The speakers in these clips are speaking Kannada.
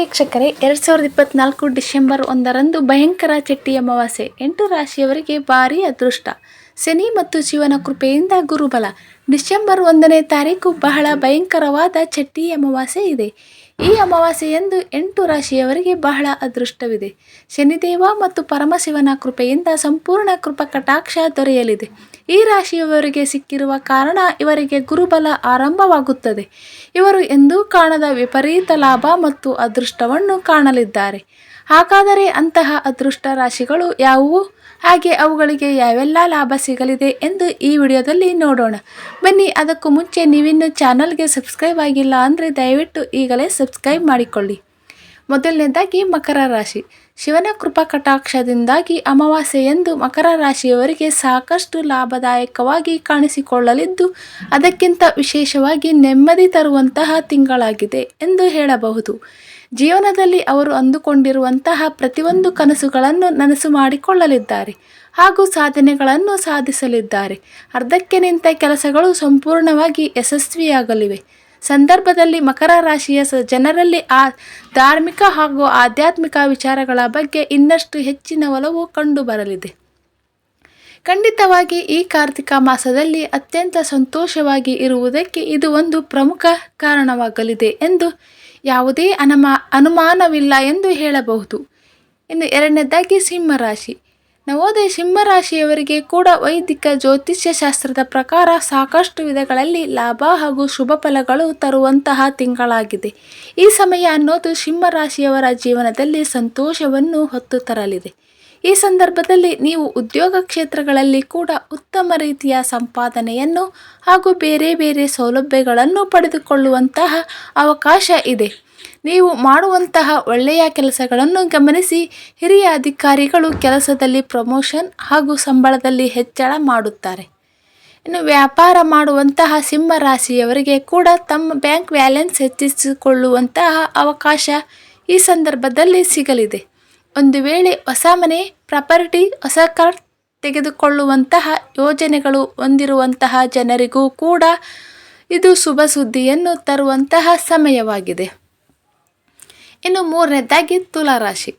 ವೀಕ್ಷಕರೇ ಎರಡು ಸಾವಿರದ ಇಪ್ಪತ್ನಾಲ್ಕು ಡಿಸೆಂಬರ್ ಒಂದರಂದು ಭಯಂಕರ ಚಟ್ಟಿ ಅಮಾವಾಸ್ಯೆ. ಎಂಟು ರಾಶಿಯವರಿಗೆ ಭಾರಿ ಅದೃಷ್ಟ. ಶನಿ ಮತ್ತು ಶಿವನ ಕೃಪೆಯಿಂದ ಗುರುಬಲ. ಡಿಸೆಂಬರ್ ಒಂದನೇ ತಾರೀಕು ಬಹಳ ಭಯಂಕರವಾದ ಚಟ್ಟಿ ಅಮಾವಾಸ್ಯೆ ಇದೆ. ಈ ಅಮಾವಾಸ್ಯೆಯಂದು ಎಂಟು ರಾಶಿಯವರಿಗೆ ಬಹಳ ಅದೃಷ್ಟವಿದೆ. ಶನಿದೇವ ಮತ್ತು ಪರಮಶಿವನ ಕೃಪೆಯಿಂದ ಸಂಪೂರ್ಣ ಕೃಪ ಕಟಾಕ್ಷ ದೊರೆಯಲಿದೆ. ಈ ರಾಶಿಯವರಿಗೆ ಸಿಕ್ಕಿರುವ ಕಾರಣ ಇವರಿಗೆ ಗುರುಬಲ ಆರಂಭವಾಗುತ್ತದೆ. ಇವರು ಎಂದೂ ಕಾಣದ ವಿಪರೀತ ಲಾಭ ಮತ್ತು ಅದೃಷ್ಟವನ್ನು ಕಾಣಲಿದ್ದಾರೆ. ಹಾಗಾದರೆ ಅಂತಹ ಅದೃಷ್ಟ ರಾಶಿಗಳು ಯಾವುವು? ಹಾಗೆ ಅವುಗಳಿಗೆ ಯಾವೆಲ್ಲ ಲಾಭ ಸಿಗಲಿದೆ ಎಂದು ಈ ವಿಡಿಯೋದಲ್ಲಿ ನೋಡೋಣ. ಬನ್ನಿ, ಅದಕ್ಕೂ ಮುಂಚೆ ನೀವಿನ್ನು ಚಾನಲ್ಗೆ ಸಬ್ಸ್ಕ್ರೈಬ್ ಆಗಿಲ್ಲ ಅಂದರೆ ದಯವಿಟ್ಟು ಈಗಲೇ ಸಬ್ಸ್ಕ್ರೈಬ್ ಮಾಡಿಕೊಳ್ಳಿ. ಮೊದಲನೇದಾಗಿ ಮಕರ ರಾಶಿ. ಶಿವನ ಕೃಪಾ ಕಟಾಕ್ಷದಿಂದಾಗಿ ಅಮಾವಾಸ್ಯೆಯಂದು ಮಕರ ರಾಶಿಯವರಿಗೆ ಸಾಕಷ್ಟು ಲಾಭದಾಯಕವಾಗಿ ಕಾಣಿಸಿಕೊಳ್ಳಲಿದ್ದು, ಅದಕ್ಕಿಂತ ವಿಶೇಷವಾಗಿ ನೆಮ್ಮದಿ ತರುವಂತಹ ತಿಂಗಳಾಗಿದೆ ಎಂದು ಹೇಳಬಹುದು. ಜೀವನದಲ್ಲಿ ಅವರು ಅಂದುಕೊಂಡಿರುವಂತಹ ಪ್ರತಿಯೊಂದು ಕನಸುಗಳನ್ನು ನನಸು ಮಾಡಿಕೊಳ್ಳಲಿದ್ದಾರೆ ಹಾಗೂ ಸಾಧನೆಗಳನ್ನು ಸಾಧಿಸಲಿದ್ದಾರೆ. ಅರ್ಧಕ್ಕೆ ನಿಂತ ಕೆಲಸಗಳು ಸಂಪೂರ್ಣವಾಗಿ ಯಶಸ್ವಿಯಾಗಲಿವೆ. ಸಂದರ್ಭದಲ್ಲಿ ಮಕರ ರಾಶಿಯ ಜನರಲ್ಲಿ ಆ ಧಾರ್ಮಿಕ ಹಾಗೂ ಆಧ್ಯಾತ್ಮಿಕ ವಿಚಾರಗಳ ಬಗ್ಗೆ ಇನ್ನಷ್ಟು ಹೆಚ್ಚಿನ ಒಲವು ಕಂಡುಬರಲಿದೆ ಖಂಡಿತವಾಗಿ ಈ ಕಾರ್ತಿಕ ಮಾಸದಲ್ಲಿ ಅತ್ಯಂತ ಸಂತೋಷವಾಗಿ ಇರುವುದಕ್ಕೆ ಇದು ಒಂದು ಪ್ರಮುಖ ಕಾರಣವಾಗಲಿದೆ ಎಂದು ಯಾವುದೇ ಅನುಮಾ, ಅನುಮಾನವಿಲ್ಲ ಎಂದು ಹೇಳಬಹುದು. ಇನ್ನು ಎರಡನೇದಾಗಿ ಸಿಂಹರಾಶಿ ನವೋದಯ ಸಿಂಹರಾಶಿಯವರಿಗೆ ಕೂಡ ವೈದಿಕ ಜ್ಯೋತಿಷ್ಯ ಶಾಸ್ತ್ರದ ಪ್ರಕಾರ ಸಾಕಷ್ಟು ವಿಧಗಳಲ್ಲಿ ಲಾಭ ಹಾಗೂ ಶುಭ ಫಲಗಳು ತರುವಂತಹ ತಿಂಗಳಾಗಿದೆ. ಈ ಸಮಯ ಅನ್ನೋದು ಸಿಂಹರಾಶಿಯವರ ಜೀವನದಲ್ಲಿ ಸಂತೋಷವನ್ನು ಹೊತ್ತು ತರಲಿದೆ. ಈ ಸಂದರ್ಭದಲ್ಲಿ ನೀವು ಉದ್ಯೋಗ ಕ್ಷೇತ್ರಗಳಲ್ಲಿ ಕೂಡ ಉತ್ತಮ ರೀತಿಯ ಸಂಪಾದನೆಯನ್ನು ಹಾಗೂ ಬೇರೆ ಬೇರೆ ಸೌಲಭ್ಯಗಳನ್ನು ಪಡೆದುಕೊಳ್ಳುವಂತಹ ಅವಕಾಶ ಇದೆ. ನೀವು ಮಾಡುವಂತಹ ಒಳ್ಳೆಯ ಕೆಲಸಗಳನ್ನು ಗಮನಿಸಿ, ಹಿರಿಯ ಅಧಿಕಾರಿಗಳು ಕೆಲಸದಲ್ಲಿ ಪ್ರಮೋಷನ್ ಹಾಗೂ ಸಂಬಳದಲ್ಲಿ ಹೆಚ್ಚಳ ಮಾಡುತ್ತಾರೆ. ಇನ್ನು ವ್ಯಾಪಾರ ಮಾಡುವಂತಹ ಸಿಂಹ ರಾಶಿಯವರಿಗೆ ಕೂಡ ತಮ್ಮ ಬ್ಯಾಂಕ್ ಬ್ಯಾಲೆನ್ಸ್ ಹೆಚ್ಚಿಸಿಕೊಳ್ಳುವಂತಹ ಅವಕಾಶ ಈ ಸಂದರ್ಭದಲ್ಲಿ ಸಿಗಲಿದೆ. ಒಂದು ವೇಳೆ ಹೊಸ ಮನೆ, ಪ್ರಾಪರ್ಟಿ, ಹೊಸ ಕಾರ್ ತೆಗೆದುಕೊಳ್ಳುವಂತಹ ಯೋಜನೆಗಳು ಹೊಂದಿರುವಂತಹ ಜನರಿಗೂ ಕೂಡ ಇದು ಶುಭ ಸುದ್ದಿಯನ್ನು ತರುವಂತಹ ಸಮಯವಾಗಿದೆ. ಇನ್ನು ಮೂರನೇದಾಗಿ ತುಲಾರಾಶಿ.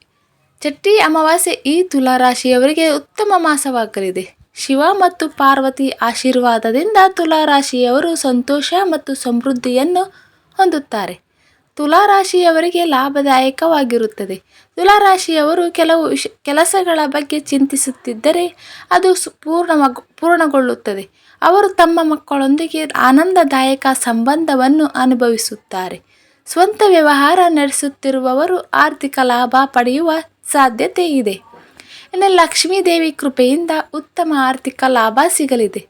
ಚಟ್ಟಿ ಅಮಾವಾಸ್ಯೆ ಈ ತುಲಾರಾಶಿಯವರಿಗೆ ಉತ್ತಮ ಮಾಸವಾಗಲಿದೆ. ಶಿವ ಮತ್ತು ಪಾರ್ವತಿ ಆಶೀರ್ವಾದದಿಂದ ತುಲಾರಾಶಿಯವರು ಸಂತೋಷ ಮತ್ತು ಸಮೃದ್ಧಿಯನ್ನು ಹೊಂದುತ್ತಾರೆ. ತುಲಾರಾಶಿಯವರಿಗೆ ಲಾಭದಾಯಕವಾಗಿರುತ್ತದೆ. ತುಲಾರಾಶಿಯವರು ಕೆಲವು ವಿಷ ಕೆಲಸಗಳ ಬಗ್ಗೆ ಚಿಂತಿಸುತ್ತಿದ್ದರೆ ಅದು ಪೂರ್ಣವಾಗ ಪೂರ್ಣಗೊಳ್ಳುತ್ತದೆ. ಅವರು ತಮ್ಮ ಮಕ್ಕಳೊಂದಿಗೆ ಆನಂದದಾಯಕ ಸಂಬಂಧವನ್ನು ಅನುಭವಿಸುತ್ತಾರೆ. ಸ್ವಂತ ವ್ಯವಹಾರ ನಡೆಸುತ್ತಿರುವವರು ಆರ್ಥಿಕ ಲಾಭ ಪಡೆಯುವ ಸಾಧ್ಯತೆ ಇದೆ. ಇನ್ನು ಲಕ್ಷ್ಮೀದೇವಿ ಕೃಪೆಯಿಂದ ಉತ್ತಮ ಆರ್ಥಿಕ ಲಾಭ ಸಿಗಲಿದೆ.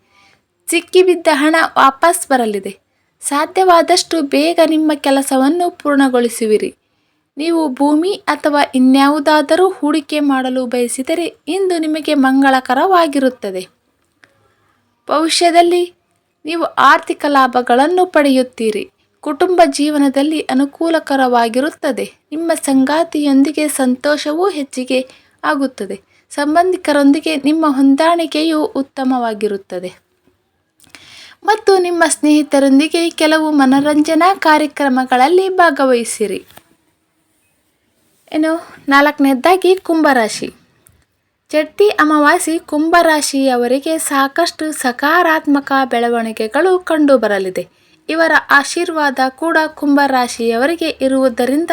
ಸಿಕ್ಕಿಬಿದ್ದ ಹಣ ವಾಪಸ್ ಬರಲಿದೆ. ಸಾಧ್ಯವಾದಷ್ಟು ಬೇಗ ನಿಮ್ಮ ಕೆಲಸವನ್ನು ಪೂರ್ಣಗೊಳಿಸುವಿರಿ. ನೀವು ಭೂಮಿ ಅಥವಾ ಇನ್ಯಾವುದಾದರೂ ಹೂಡಿಕೆ ಮಾಡಲು ಬಯಸಿದರೆ ಇಂದು ನಿಮಗೆ ಮಂಗಳಕರವಾಗಿರುತ್ತದೆ. ಭವಿಷ್ಯದಲ್ಲಿ ನೀವು ಆರ್ಥಿಕ ಲಾಭಗಳನ್ನು ಪಡೆಯುತ್ತೀರಿ. ಕುಟುಂಬ ಜೀವನದಲ್ಲಿ ಅನುಕೂಲಕರವಾಗಿರುತ್ತದೆ. ನಿಮ್ಮ ಸಂಗಾತಿಯೊಂದಿಗೆ ಸಂತೋಷವೂ ಹೆಚ್ಚಿಗೆ ಆಗುತ್ತದೆ. ಸಂಬಂಧಿಕರೊಂದಿಗೆ ನಿಮ್ಮ ಹೊಂದಾಣಿಕೆಯು ಉತ್ತಮವಾಗಿರುತ್ತದೆ. ಮತ್ತು ನಿಮ್ಮ ಸ್ನೇಹಿತರೊಂದಿಗೆ ಕೆಲವು ಮನರಂಜನಾ ಕಾರ್ಯಕ್ರಮಗಳಲ್ಲಿ ಭಾಗವಹಿಸಿರಿ. ಏನು ನಾಲ್ಕನೇದಾಗಿ ಕುಂಭರಾಶಿ. ಚಟ್ಟಿ ಅಮಾವಾಸ್ಯೆ ಕುಂಭರಾಶಿಯವರಿಗೆ ಸಾಕಷ್ಟು ಸಕಾರಾತ್ಮಕ ಬೆಳವಣಿಗೆಗಳು ಕಂಡುಬರಲಿದೆ. ಇವರ ಆಶೀರ್ವಾದ ಕೂಡ ಕುಂಭರಾಶಿಯವರಿಗೆ ಇರುವುದರಿಂದ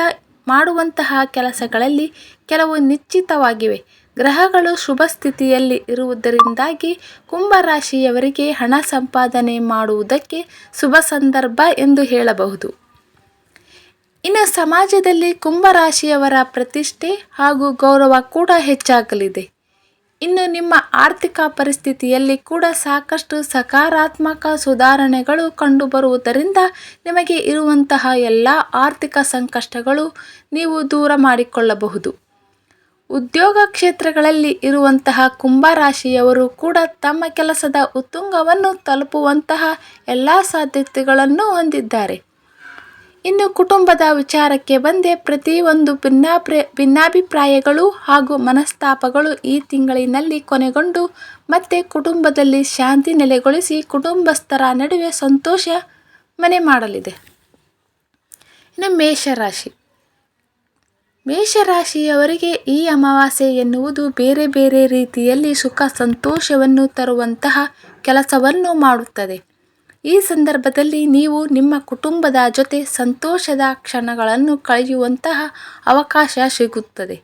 ಮಾಡುವಂತಹ ಕೆಲಸಗಳಲ್ಲಿ ಕೆಲವು ನಿಶ್ಚಿತವಾಗಿವೆ. ಗ್ರಹಗಳು ಶುಭ ಸ್ಥಿತಿಯಲ್ಲಿ ಇರುವುದರಿಂದಾಗಿ ಕುಂಭರಾಶಿಯವರಿಗೆ ಹಣ ಸಂಪಾದನೆ ಮಾಡುವುದಕ್ಕೆ ಶುಭ ಸಂದರ್ಭ ಎಂದು ಹೇಳಬಹುದು. ಇನ್ನು ಸಮಾಜದಲ್ಲಿ ಕುಂಭರಾಶಿಯವರ ಪ್ರತಿಷ್ಠೆ ಹಾಗೂ ಗೌರವ ಕೂಡ ಹೆಚ್ಚಾಗಲಿದೆ. ಇನ್ನು ನಿಮ್ಮ ಆರ್ಥಿಕ ಪರಿಸ್ಥಿತಿಯಲ್ಲಿ ಕೂಡ ಸಾಕಷ್ಟು ಸಕಾರಾತ್ಮಕ ಸುಧಾರಣೆಗಳು ಕಂಡುಬರುವುದರಿಂದ ನಿಮಗೆ ಇರುವಂತಹ ಎಲ್ಲ ಆರ್ಥಿಕ ಸಂಕಷ್ಟಗಳು ನೀವು ದೂರ ಮಾಡಿಕೊಳ್ಳಬಹುದು. ಉದ್ಯೋಗ ಕ್ಷೇತ್ರಗಳಲ್ಲಿ ಇರುವಂತಹ ಕುಂಭರಾಶಿಯವರು ಕೂಡ ತಮ್ಮ ಕೆಲಸದ ಉತ್ತುಂಗವನ್ನು ತಲುಪುವಂತಹ ಎಲ್ಲ ಸಾಧ್ಯತೆಗಳನ್ನು ಹೊಂದಿದ್ದಾರೆ. ಇನ್ನು ಕುಟುಂಬದ ವಿಚಾರಕ್ಕೆ ಬಂದೆ. ಪ್ರತಿಯೊಂದು ಭಿನ್ನಾಪ್ರ ಭಿನ್ನಾಭಿಪ್ರಾಯಗಳು ಹಾಗೂ ಮನಸ್ತಾಪಗಳು ಈ ತಿಂಗಳಿನಲ್ಲಿ ಕೊನೆಗೊಂಡು ಮತ್ತೆ ಕುಟುಂಬದಲ್ಲಿ ಶಾಂತಿ ನೆಲೆಗೊಳಿಸಿ ಕುಟುಂಬಸ್ಥರ ನಡುವೆ ಸಂತೋಷ ಮನೆ ಮಾಡಲಿದೆ. ಇನ್ನು ಮೇಷರಾಶಿ. ಮೇಷರಾಶಿಯವರಿಗೆ ಈ ಅಮಾವಾಸ್ಯೆ ಎನ್ನುವುದು ಬೇರೆ ಬೇರೆ ರೀತಿಯಲ್ಲಿ ಸುಖ ಸಂತೋಷವನ್ನು ತರುವಂತಹ ಕೆಲಸವನ್ನು ಮಾಡುತ್ತದೆ. ಈ ಸಂದರ್ಭದಲ್ಲಿ ನೀವು ನಿಮ್ಮ ಕುಟುಂಬದ ಜೊತೆ ಸಂತೋಷದ ಕ್ಷಣಗಳನ್ನು ಕಳೆಯುವಂತಹ ಅವಕಾಶ ಸಿಗುತ್ತದೆ.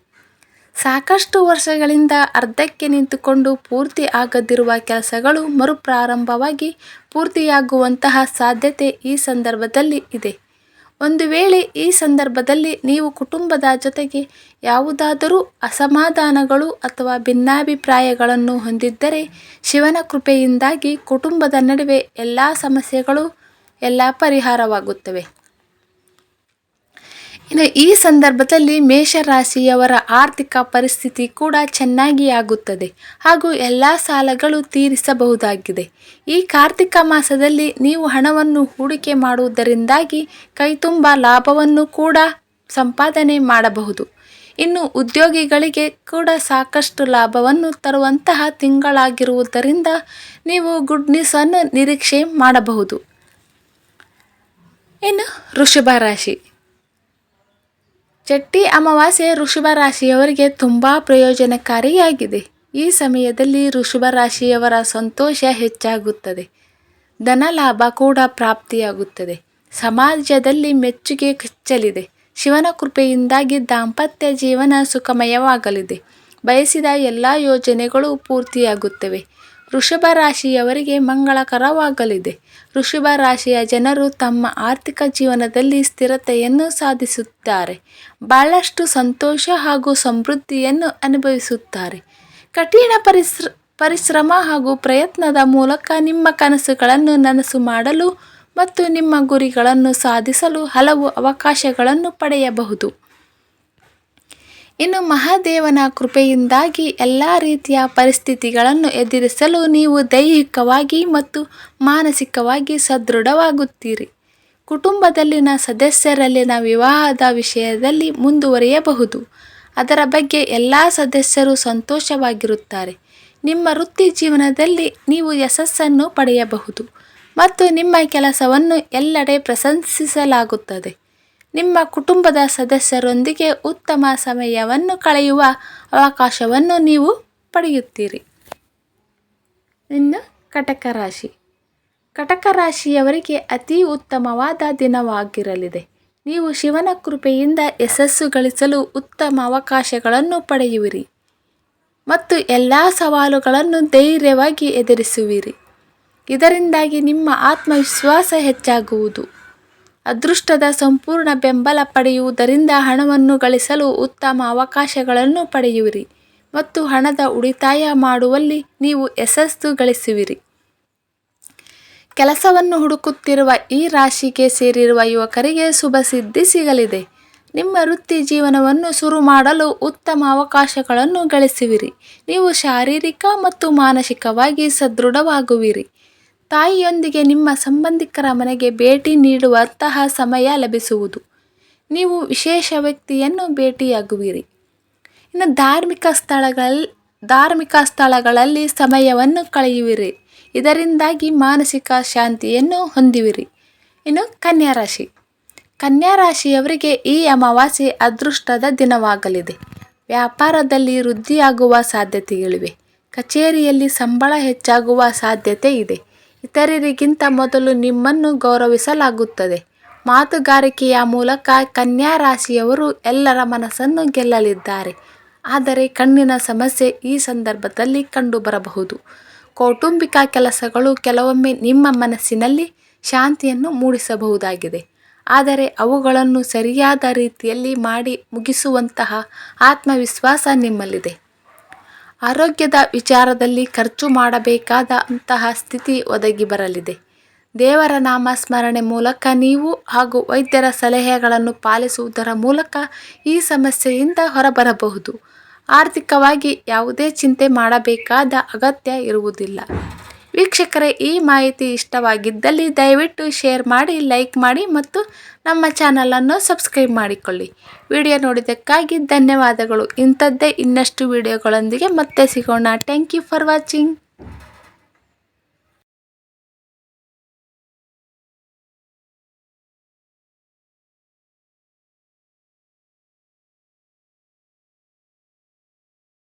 ಸಾಕಷ್ಟು ವರ್ಷಗಳಿಂದ ಅರ್ಧಕ್ಕೆ ನಿಂತುಕೊಂಡು ಪೂರ್ತಿ ಆಗದಿರುವ ಕೆಲಸಗಳು ಮರುಪ್ರಾರಂಭವಾಗಿ ಪೂರ್ತಿಯಾಗುವಂತಹ ಸಾಧ್ಯತೆ ಈ ಸಂದರ್ಭದಲ್ಲಿ ಇದೆ. ಒಂದು ವೇಳೆ ಈ ಸಂದರ್ಭದಲ್ಲಿ ನೀವು ಕುಟುಂಬದ ಜೊತೆಗೆ ಯಾವುದಾದರೂ ಅಸಮಾಧಾನಗಳು ಅಥವಾ ಭಿನ್ನಾಭಿಪ್ರಾಯಗಳನ್ನು ಹೊಂದಿದ್ದರೆ ಶಿವನ ಕೃಪೆಯಿಂದಾಗಿ ಕುಟುಂಬದ ನಡುವೆ ಎಲ್ಲ ಸಮಸ್ಯೆಗಳು, ಎಲ್ಲ ಪರಿಹಾರವಾಗುತ್ತವೆ. ಈ ಸಂದರ್ಭದಲ್ಲಿ ಮೇಷರಾಶಿಯವರ ಆರ್ಥಿಕ ಪರಿಸ್ಥಿತಿ ಕೂಡ ಚೆನ್ನಾಗಿ ಆಗುತ್ತದೆ. ಹಾಗೂ ಎಲ್ಲ ಸಾಲಗಳು ತೀರಿಸಬಹುದಾಗಿದೆ. ಈ ಕಾರ್ತಿಕ ಮಾಸದಲ್ಲಿ ನೀವು ಹಣವನ್ನು ಹೂಡಿಕೆ ಮಾಡುವುದರಿಂದಾಗಿ ಕೈತುಂಬ ಲಾಭವನ್ನು ಕೂಡ ಸಂಪಾದನೆ ಮಾಡಬಹುದು. ಇನ್ನು ಉದ್ಯೋಗಿಗಳಿಗೆ ಕೂಡ ಸಾಕಷ್ಟು ಲಾಭವನ್ನು ತರುವಂತಹ ತಿಂಗಳಾಗಿರುವುದರಿಂದ ನೀವು ಗುಡ್ ನ್ಯೂಸನ್ನು ನಿರೀಕ್ಷೆ ಮಾಡಬಹುದು. ಇನ್ನು ವೃಷಭ ರಾಶಿ. ಚಟ್ಟಿ ಅಮಾವಾಸ್ಯೆ ವೃಷಭ ರಾಶಿಯವರಿಗೆ ತುಂಬ ಪ್ರಯೋಜನಕಾರಿಯಾಗಿದೆ. ಈ ಸಮಯದಲ್ಲಿ ವೃಷಭ ರಾಶಿಯವರ ಸಂತೋಷ ಹೆಚ್ಚಾಗುತ್ತದೆ. ಧನ ಲಾಭ ಕೂಡ ಪ್ರಾಪ್ತಿಯಾಗುತ್ತದೆ. ಸಮಾಜದಲ್ಲಿ ಮೆಚ್ಚುಗೆ ಕಚ್ಚಲಿದೆ ಶಿವನ ಕೃಪೆಯಿಂದಾಗಿ ದಾಂಪತ್ಯ ಜೀವನ ಸುಖಮಯವಾಗಲಿದೆ. ಬಯಸಿದ ಎಲ್ಲ ಯೋಜನೆಗಳು ಪೂರ್ತಿಯಾಗುತ್ತವೆ. ವೃಷಭ ರಾಶಿಯವರಿಗೆ ಮಂಗಳಕರವಾಗಲಿದೆ. ವೃಷಭ ರಾಶಿಯ ಜನರು ತಮ್ಮ ಆರ್ಥಿಕ ಜೀವನದಲ್ಲಿ ಸ್ಥಿರತೆಯನ್ನು ಸಾಧಿಸುತ್ತಾರೆ. ಬಹಳಷ್ಟು ಸಂತೋಷ ಹಾಗೂ ಸಮೃದ್ಧಿಯನ್ನು ಅನುಭವಿಸುತ್ತಾರೆ. ಕಠಿಣ ಪರಿಶ್ರ ಪರಿಶ್ರಮ ಹಾಗೂ ಪ್ರಯತ್ನದ ಮೂಲಕ ನಿಮ್ಮ ಕನಸುಗಳನ್ನು ನನಸು ಮಾಡಲು ಮತ್ತು ನಿಮ್ಮ ಗುರಿಗಳನ್ನು ಸಾಧಿಸಲು ಹಲವು ಅವಕಾಶಗಳನ್ನು ಪಡೆಯಬಹುದು. ಇನ್ನು ಮಹಾದೇವನ ಕೃಪೆಯಿಂದಾಗಿ ಎಲ್ಲ ರೀತಿಯ ಪರಿಸ್ಥಿತಿಗಳನ್ನು ಎದುರಿಸಲು ನೀವು ದೈಹಿಕವಾಗಿ ಮತ್ತು ಮಾನಸಿಕವಾಗಿ ಸದೃಢವಾಗುತ್ತೀರಿ. ಕುಟುಂಬದಲ್ಲಿನ ಸದಸ್ಯರಲ್ಲಿನ ವಿವಾಹದ ವಿಷಯದಲ್ಲಿ ಮುಂದುವರಿಯಬಹುದು. ಅದರ ಬಗ್ಗೆ ಎಲ್ಲ ಸದಸ್ಯರು ಸಂತೋಷವಾಗಿರುತ್ತಾರೆ. ನಿಮ್ಮ ವೃತ್ತಿ ಜೀವನದಲ್ಲಿ ನೀವು ಯಶಸ್ಸನ್ನು ಪಡೆಯಬಹುದು ಮತ್ತು ನಿಮ್ಮ ಕೆಲಸವನ್ನು ಎಲ್ಲೆಡೆ ಪ್ರಶಂಸಿಸಲಾಗುತ್ತದೆ. ನಿಮ್ಮ ಕುಟುಂಬದ ಸದಸ್ಯರೊಂದಿಗೆ ಉತ್ತಮ ಸಮಯವನ್ನು ಕಳೆಯುವ ಅವಕಾಶವನ್ನು ನೀವು ಪಡೆಯುತ್ತೀರಿ. ಇನ್ನು ಕಟಕ ರಾಶಿ. ಕಟಕ ರಾಶಿಯವರಿಗೆ ಅತಿ ಉತ್ತಮವಾದ ದಿನವಾಗಿರಲಿದೆ. ನೀವು ಶಿವನ ಕೃಪೆಯಿಂದ ಯಶಸ್ಸು ಗಳಿಸಲು ಉತ್ತಮ ಅವಕಾಶಗಳನ್ನು ಪಡೆಯುವಿರಿ ಮತ್ತು ಎಲ್ಲ ಸವಾಲುಗಳನ್ನು ಧೈರ್ಯವಾಗಿ ಎದುರಿಸುವಿರಿ. ಇದರಿಂದಾಗಿ ನಿಮ್ಮ ಆತ್ಮವಿಶ್ವಾಸ ಹೆಚ್ಚಾಗುವುದು. ಅದೃಷ್ಟದ ಸಂಪೂರ್ಣ ಬೆಂಬಲ ಪಡೆಯುವುದರಿಂದ ಹಣವನ್ನು ಗಳಿಸಲು ಉತ್ತಮ ಅವಕಾಶಗಳನ್ನು ಪಡೆಯುವಿರಿ ಮತ್ತು ಹಣದ ಉಳಿತಾಯ ಮಾಡುವಲ್ಲಿ ನೀವು ಯಶಸ್ಸು ಗಳಿಸುವಿರಿ. ಕೆಲಸವನ್ನು ಹುಡುಕುತ್ತಿರುವ ಈ ರಾಶಿಗೆ ಸೇರಿರುವ ಯುವಕರಿಗೆ ಶುಭ ಸಿದ್ಧಿ ಸಿಗಲಿದೆ. ನಿಮ್ಮ ವೃತ್ತಿ ಜೀವನವನ್ನು ಶುರು ಮಾಡಲು ಉತ್ತಮ ಅವಕಾಶಗಳನ್ನು ಗಳಿಸುವಿರಿ. ನೀವು ಶಾರೀರಿಕ ಮತ್ತು ಮಾನಸಿಕವಾಗಿ ಸದೃಢವಾಗುವಿರಿ. ತಾಯಿಯೊಂದಿಗೆ ನಿಮ್ಮ ಸಂಬಂಧಿಕರ ಮನೆಗೆ ಭೇಟಿ ನೀಡುವಂತಹ ಸಮಯ ಲಭಿಸುವುದು. ನೀವು ವಿಶೇಷ ವ್ಯಕ್ತಿಯನ್ನು ಭೇಟಿಯಾಗುವಿರಿ. ಇನ್ನು ಧಾರ್ಮಿಕ ಸ್ಥಳಗಳಲ್ಲಿ ಧಾರ್ಮಿಕ ಸ್ಥಳಗಳಲ್ಲಿ ಸಮಯವನ್ನು ಕಳೆಯುವಿರಿ. ಇದರಿಂದಾಗಿ ಮಾನಸಿಕ ಶಾಂತಿಯನ್ನು ಹೊಂದುವಿರಿ. ಇನ್ನು ಕನ್ಯಾ ರಾಶಿ. ಕನ್ಯಾ ರಾಶಿಯವರಿಗೆ ಈ ಅಮಾವಾಸ್ಯೆ ಅದೃಷ್ಟದ ದಿನವಾಗಲಿದೆ. ವ್ಯಾಪಾರದಲ್ಲಿ ವೃದ್ಧಿಯಾಗುವ ಸಾಧ್ಯತೆಗಳಿವೆ. ಕಚೇರಿಯಲ್ಲಿ ಸಂಬಳ ಹೆಚ್ಚಾಗುವ ಸಾಧ್ಯತೆ ಇದೆ. ಇತರರಿಗಿಂತ ಮೊದಲು ನಿಮ್ಮನ್ನು ಗೌರವಿಸಲಾಗುತ್ತದೆ. ಮಾತುಗಾರಿಕೆಯ ಮೂಲಕ ಕನ್ಯಾ ರಾಶಿಯವರು ಎಲ್ಲರ ಮನಸ್ಸನ್ನು ಗೆಲ್ಲಲಿದ್ದಾರೆ. ಆದರೆ ಕಣ್ಣಿನ ಸಮಸ್ಯೆ ಈ ಸಂದರ್ಭದಲ್ಲಿ ಕಂಡುಬರಬಹುದು. ಕೌಟುಂಬಿಕ ಕೆಲಸಗಳು ಕೆಲವೊಮ್ಮೆ ನಿಮ್ಮ ಮನಸ್ಸಿನಲ್ಲಿ ಶಾಂತಿಯನ್ನು ಮೂಡಿಸಬಹುದಾಗಿದೆ. ಆದರೆ ಅವುಗಳನ್ನು ಸರಿಯಾದ ರೀತಿಯಲ್ಲಿ ಮಾಡಿ ಮುಗಿಸುವಂತಹ ಆತ್ಮವಿಶ್ವಾಸ ನಿಮ್ಮಲ್ಲಿದೆ. ಆರೋಗ್ಯದ ವಿಚಾರದಲ್ಲಿ ಖರ್ಚು ಮಾಡಬೇಕಾದ ಅಂತಹ ಸ್ಥಿತಿ ಒದಗಿ ಬರಲಿದೆ. ದೇವರ ನಾಮ ಸ್ಮರಣೆ ಮೂಲಕ ನೀವು ಹಾಗೂ ವೈದ್ಯರ ಸಲಹೆಗಳನ್ನು ಪಾಲಿಸುವುದರ ಮೂಲಕ ಈ ಸಮಸ್ಯೆಯಿಂದ ಹೊರಬರಬಹುದು. ಆರ್ಥಿಕವಾಗಿ ಯಾವುದೇ ಚಿಂತೆ ಮಾಡಬೇಕಾದ ಅಗತ್ಯ ಇರುವುದಿಲ್ಲ. ವೀಕ್ಷಕರೇ, ಈ ಮಾಹಿತಿ ಇಷ್ಟವಾಗಿದ್ದಲ್ಲಿ ದಯವಿಟ್ಟು ಶೇರ್ ಮಾಡಿ, ಲೈಕ್ ಮಾಡಿ ಮತ್ತು ನಮ್ಮ ಚಾನಲನ್ನು ಸಬ್ಸ್ಕ್ರೈಬ್ ಮಾಡಿಕೊಳ್ಳಿ. ವಿಡಿಯೋ ನೋಡಿದ್ದಕ್ಕಾಗಿ ಧನ್ಯವಾದಗಳು. ಇಂಥದ್ದೇ ಇನ್ನಷ್ಟು ವಿಡಿಯೋಗಳೊಂದಿಗೆ ಮತ್ತೆ ಸಿಗೋಣ. Thank you for watching